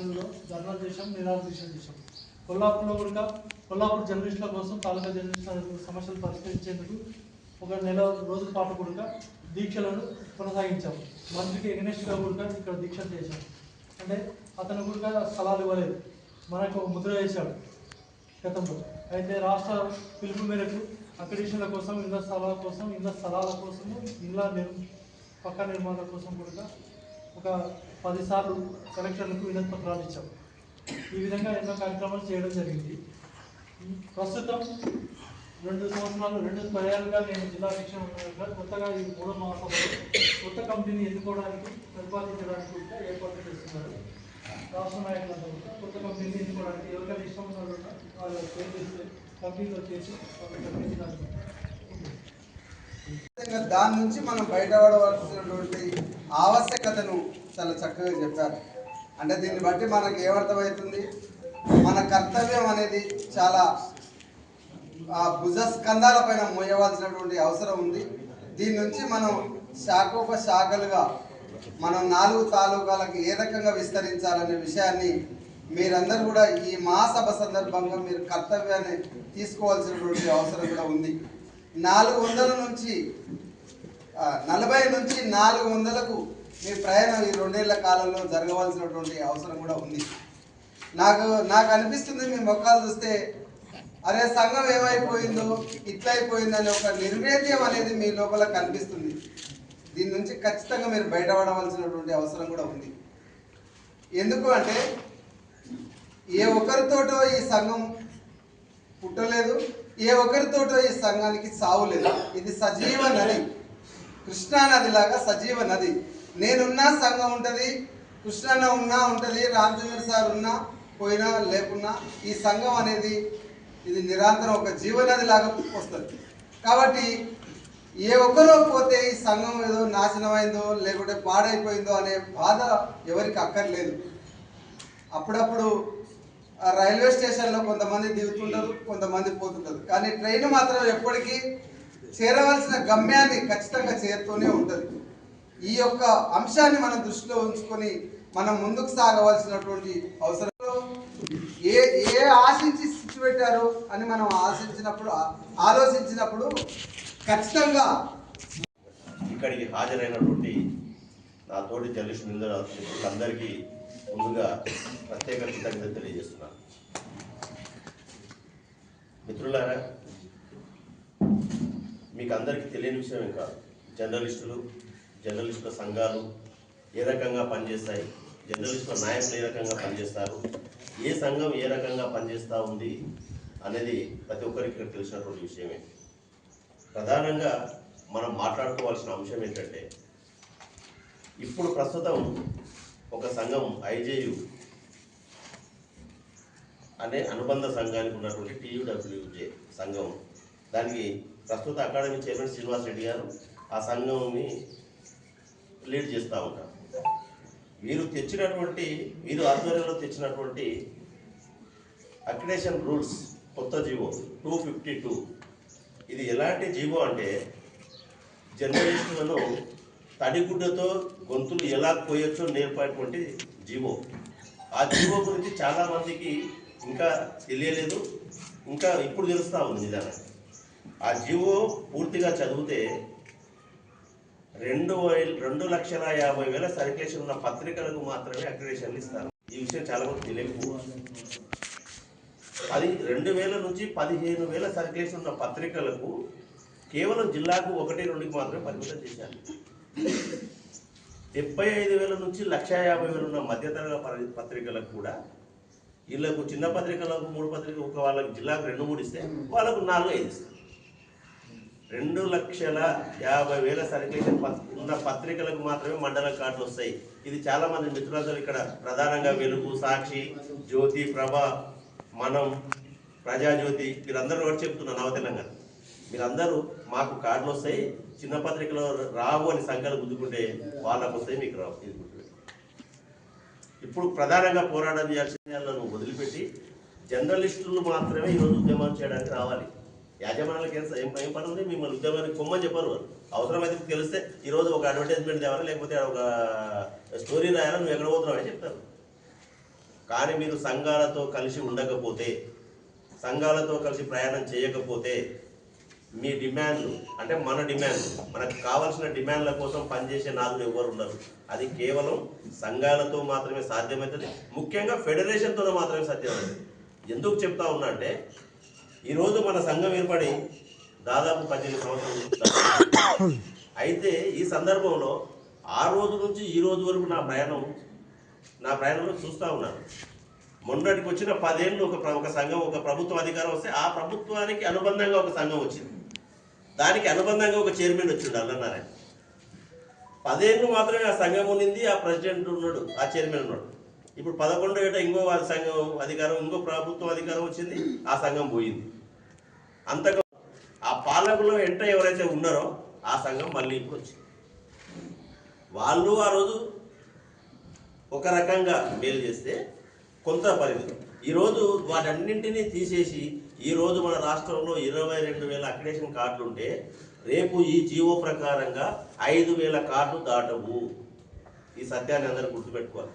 ఆఫీసుల్లో ధర్నా చేశాం నిరాదీక్ష చేశాం. కొల్లాపూర్లో కూడా కొల్లాపూర్ జర్నలిస్టుల కోసం తాలూకా జర్నలిస్టుల సమస్యలు పరిష్కరించేందుకు ఒక నెల రోజుల పాటు కూడా దీక్షలను కొనసాగించాం. మంత్రికి ఎగనెస్ట్గా కూడా ఇక్కడ దీక్షలు చేశాం. అంటే అతను కూడా స్థలాలు ఇవ్వలేదు. మనకు ఒక ముద్ర వేశాడు గతంలో. అయితే రాష్ట్ర పిలుపు మేరకు అక్రిడేషన్ల కోసం ఇళ్ళ స్థలాల కోసం ఇళ్ళ స్థలాల కోసము ఇళ్ళ నిర్ పక్క నిర్మాణాల కోసం కూడా ఒక పదిసార్లు కలెక్టర్లకు వినతి పత్రాలు ఇచ్చాం. ఈ విధంగా ఎన్నో కార్యక్రమాలు చేయడం జరిగింది. ప్రస్తుతం రెండు సంవత్సరాలు రెండు పర్యాలుగా నేను జిల్లా అధ్యక్షుడు కొత్తగా ఈ మూడో మాసంలో కొత్త కంపెనీని ఎన్నుకోవడానికి ప్రతిపాదించడానికి కూడా ఏర్పాటు చేస్తున్నారు. రాష్ట్ర నాయకులంతా కూడా కొత్త కంపెనీని ఎన్నుకోవడానికి ఎవరికైనా ఇష్టం ఉన్న వాళ్ళు ఉన్నా కంపెనీలో చేసి వాళ్ళని దాని నుంచి మనం బయటపడవలసినటువంటి ఆవశ్యకతను చాలా చక్కగా చెప్పారు. అంటే దీన్ని బట్టి మనకు ఏమర్థమవుతుంది? మన కర్తవ్యం అనేది చాలా ఆ భుజ స్కంధాల పైన మోయవలసినటువంటి అవసరం ఉంది. దీని నుంచి మనం శాఖోపశాఖలుగా మనం నాలుగు తాలూకాలకు ఏ రకంగా విస్తరించాలనే విషయాన్ని మీరందరూ కూడా ఈ మహాసభ సందర్భంగా మీరు కర్తవ్యాన్ని తీసుకోవాల్సినటువంటి అవసరం కూడా ఉంది. నాలుగు వందల నుంచి నలభై నుంచి నాలుగు వందలకు మీ ప్రయాణం ఈ రెండేళ్ళ కాలంలో జరగవలసినటువంటి అవసరం కూడా ఉంది. నాకు నాకు అనిపిస్తుంది మీ మొక్కలు చూస్తే అరే సంఘం ఏమైపోయిందో ఇట్లా అయిపోయిందని ఒక నిర్వేద్యం అనేది మీ లోపల కనిపిస్తుంది. దీని నుంచి ఖచ్చితంగా మీరు బయటపడవలసినటువంటి అవసరం కూడా ఉంది. ఎందుకు అంటే ఏ ఒక్కరితోటో ఈ సంఘం పుట్టలేదు ఏ ఒక్కరితోటో ఈ సంఘానికి సావులేదు ఇది సజీవ నది. కృష్ణా లాగా సజీవ నది. నేనున్నా సంఘం ఉంటుంది కృష్ణన్న ఉన్నా ఉంటుంది రామచంద్ర సార్ ఉన్నా పోయినా లేకున్నా ఈ సంఘం అనేది ఇది నిరంతరం ఒక జీవనది లాగా వస్తుంది. కాబట్టి ఏ ఒక్కరో పోతే ఈ సంఘం ఏదో నాశనమైందో లేకుంటే పాడైపోయిందో అనే బాధ ఎవరికి అక్కర్లేదు. అప్పుడప్పుడు రైల్వే స్టేషన్లో కొంతమంది దిగుతుంటారు కొంతమంది పోతుంటారు. కానీ ట్రైన్ మాత్రం ఎప్పటికీ చేరవలసిన గమ్యాన్ని ఖచ్చితంగా చేరుతూనే ఉంటుంది. ఈ యొక్క అంశాన్ని మనం దృష్టిలో ఉంచుకొని మనం ముందుకు సాగవలసినటువంటి అవసరం ఏ ఏ ఆశించి స్థితి పెట్టారు అని మనం ఆశించినప్పుడు ఆలోచించినప్పుడు ఖచ్చితంగా ఇక్కడికి హాజరైనటువంటి నా తోటి జర్నలిస్ట్ అందరికీ ముందుగా ప్రత్యేక కృతజ్ఞత తెలియజేస్తున్నాను. మిత్రులారా మీకు అందరికీ తెలియని విషయం ఇంకా జర్నలిస్టులు జర్నలిస్టుల సంఘాలు ఏ రకంగా పనిచేస్తాయి జర్నలిస్టుల నాయకులు ఏ రకంగా పనిచేస్తారు ఏ సంఘం ఏ రకంగా పనిచేస్తూ ఉంది అనేది ప్రతి ఒక్కరికి ఇక్కడ తెలిసినటువంటి విషయమే. ప్రధానంగా మనం మాట్లాడుకోవాల్సిన అంశం ఏంటంటే ఇప్పుడు ప్రస్తుతం ఒక సంఘం ఐజేయు అనే అనుబంధ సంఘానికి ఉన్నటువంటి టీయూడబ్ల్యూజే సంఘం. దానికి ప్రస్తుత అకాడమీ చైర్మన్ శ్రీనివాస్ రెడ్డి గారు ఆ సంఘంని లీడ్ చేస్తూ ఉంటారు మీరు తెచ్చినటువంటి మీరు ఆధ్వర్యంలో తెచ్చినటువంటి అక్రిడేషన్ రూల్స్ కొత్త జీవో టూ ఫిఫ్టీ టూ ఇది ఎలాంటి జీవో అంటే జర్నలిస్టులను తడిగుడ్డతో గొంతులు ఎలా కోయొచ్చో నేర్పేటువంటి జీవో. ఆ జీవో గురించి చాలామందికి ఇంకా తెలియలేదు ఇంకా ఇప్పుడు తెలుస్తా ఉంది నిజానికి ఆ జీవో పూర్తిగా చదివితే రెండు రెండు లక్షల యాభై వేల సర్క్యులేషన్ ఉన్న పత్రికలకు మాత్రమే అక్రిడేషన్లు ఇస్తారు. ఈ విషయం చాలా మంది తెలియకపోవచ్చు. పది రెండు వేల నుంచి పదిహేను వేల సర్క్యులేషన్ ఉన్న పత్రికలకు కేవలం జిల్లాకు ఒకటి రెండుకి మాత్రమే పరిమితం చేశారు. డెబ్బై ఐదు వేల నుంచి లక్ష యాభై వేలు ఉన్న మధ్యతరగతి పత్రికలకు కూడా వీళ్ళకు చిన్న పత్రికలకు మూడు పత్రికలు ఒక వాళ్ళకి జిల్లాకు రెండు మూడు ఇస్తే వాళ్ళకు నాలుగు ఐదు ఇస్తారు. రెండు లక్షల యాభై వేల సర్క్యులేషన్ ఉన్న పత్రికలకు మాత్రమే మండల కార్డులు వస్తాయి. ఇది చాలా మంది మిత్రులతో ఇక్కడ ప్రధానంగా వెలుగు సాక్షి జ్యోతి ప్రభ మనం ప్రజాజ్యోతి మీరందరూ కూడా చెప్తున్నారు నవ తెలంగాణ. మీరందరూ మాకు కార్డులు వస్తాయి. చిన్న పత్రికలో రావు అని సంఖ్యలు గుద్దుకుంటే వాళ్ళకు వస్తాయి మీకు రావు. ఇప్పుడు ప్రధానంగా పోరాటం చేయాల్సిన వదిలిపెట్టి జర్నలిస్టులు మాత్రమే ఈరోజు ఉద్యమం చేయడానికి రావాలి. యాజమాన్యాలకు ఏం ఏం ఏం పని ఉంది? మిమ్మల్ని ఉద్యోగానికి కొమ్మని చెప్పారు వారు అవసరమైతే తెలిస్తే ఈరోజు ఒక అడ్వర్టైజ్మెంట్ తేవాలి లేకపోతే ఒక స్టోరీ రాయాలని నువ్వు ఎక్కడ పోతున్నావు అని చెప్తారు. కానీ మీరు సంఘాలతో కలిసి ఉండకపోతే సంఘాలతో కలిసి ప్రయాణం చేయకపోతే మీ డిమాండ్లు అంటే మన డిమాండ్ మనకు కావాల్సిన డిమాండ్ల కోసం పనిచేసే నాదులు ఎవరు ఉండరు. అది కేవలం సంఘాలతో మాత్రమే సాధ్యమవుతుంది. ముఖ్యంగా ఫెడరేషన్తో మాత్రమే సాధ్యమవుతుంది. ఎందుకు చెప్తా ఉన్నా అంటే ఈరోజు మన సంఘం ఏర్పడి దాదాపు పద్దెనిమిది సంవత్సరాలు అయితే ఈ సందర్భంలో ఆ రోజు నుంచి ఈ రోజు వరకు నా ప్రయాణం నా ప్రయాణంలో చూస్తూ ఉన్నాను. మొన్నటికి వచ్చిన పదేళ్ళు ఒక ఒక సంఘం ఒక ప్రభుత్వ అధికారం వస్తే ఆ ప్రభుత్వానికి అనుబంధంగా ఒక సంఘం వచ్చింది. దానికి అనుబంధంగా ఒక చైర్మన్ వచ్చిండు అల్లనారాయణ. పదేళ్ళు మాత్రమే ఆ సంఘం ఉండింది ఆ ప్రెసిడెంట్ ఉన్నాడు ఆ చైర్మన్ ఉన్నాడు. ఇప్పుడు పదకొండు ఏట ఇంకో సంఘం అధికారం ఇంకో ప్రభుత్వం అధికారం వచ్చింది ఆ సంఘం పోయింది. అంతకు ఆ పాలకులు ఎంట ఎవరైతే ఉన్నారో ఆ సంఘం మళ్ళీ ఇప్పుడు వచ్చింది. వాళ్ళు ఆ రోజు ఒక రకంగా మేలు చేస్తే కొంత పరిమితం. ఈరోజు వాటన్నింటినీ తీసేసి ఈరోజు మన రాష్ట్రంలో ఇరవై రెండు వేల అక్రిడేషన్ కార్డులు ఉంటే రేపు ఈ జీవో ప్రకారంగా ఐదు వేల కార్డులు దాటవు. ఈ సత్యాన్ని అందరూ గుర్తుపెట్టుకోవాలి.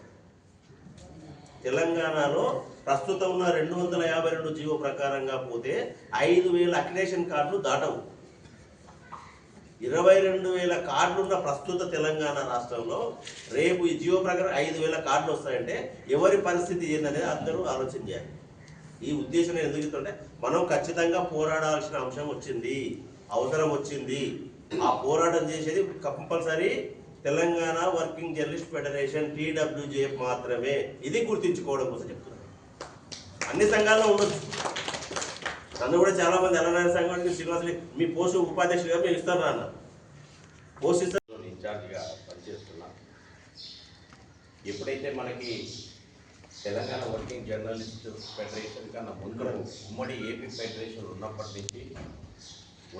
తెలంగాణలో ప్రస్తుతం ఉన్న రెండు వందల యాభై రెండు జీవో ప్రకారంగా పోతే ఐదు వేల అక్రిడేషన్ కార్డులు దాటవు. ఇరవై రెండు వేల కార్డులున్న ప్రస్తుత తెలంగాణ రాష్ట్రంలో రేపు ఈ జియో ప్రకారం ఐదు వేల కార్డులు వస్తాయంటే ఎవరి పరిస్థితి ఏందనేది అందరూ ఆలోచన చేయాలి. ఈ ఉద్దేశం ఎందుకు ఇస్తుంటే మనం ఖచ్చితంగా పోరాడాల్సిన అంశం వచ్చింది అవసరం వచ్చింది. ఆ పోరాటం చేసేది compulsory Telangana working journalist federation TWJF మాత్రమే. ఇది గుర్తించుకోవడం కోసం చెప్తున్నాను అన్ని సంఘాల్లో ఉండొచ్చు. నన్ను కూడా చాలా మంది తెలంగాణ సంఘానికి శ్రీనివాసులు మీ పోస్టు ఉపాధ్యక్షుడిగా మేము ఇస్తాను అన్న పోస్ట్ ఇస్తాను ఇన్ఛార్జిగా పనిచేస్తున్నా. ఎప్పుడైతే మనకి తెలంగాణ వర్కింగ్ జర్నలిస్ట్ ఫెడరేషన్ కన్నా ముందు ఉమ్మడి ఏపీ ఫెడరేషన్ ఉన్నప్పటి నుంచి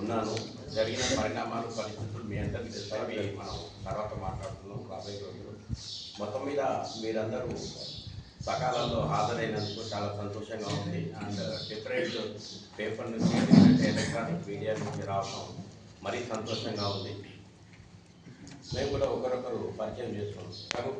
ఉన్నాను. జరిగిన పరిణామాలు పరిస్థితులు మీ అందరికీ తెలుసు మనం తర్వాత మాట్లాడుతున్నాం రాబోయే రోజులు మొత్తం మీద మీరందరూ సకాలంలో హాజరైనందుకు చాలా సంతోషంగా ఉంది. అండ్ డిఫరెంట్ పేపర్ నుంచి డిఫరెంట్ ఎలక్ట్రానిక్ మీడియా నుంచి రావడం మరీ సంతోషంగా ఉంది. మేము కూడా ఒకరొకరు పరిచయం చేసుకున్నాం. రఘు,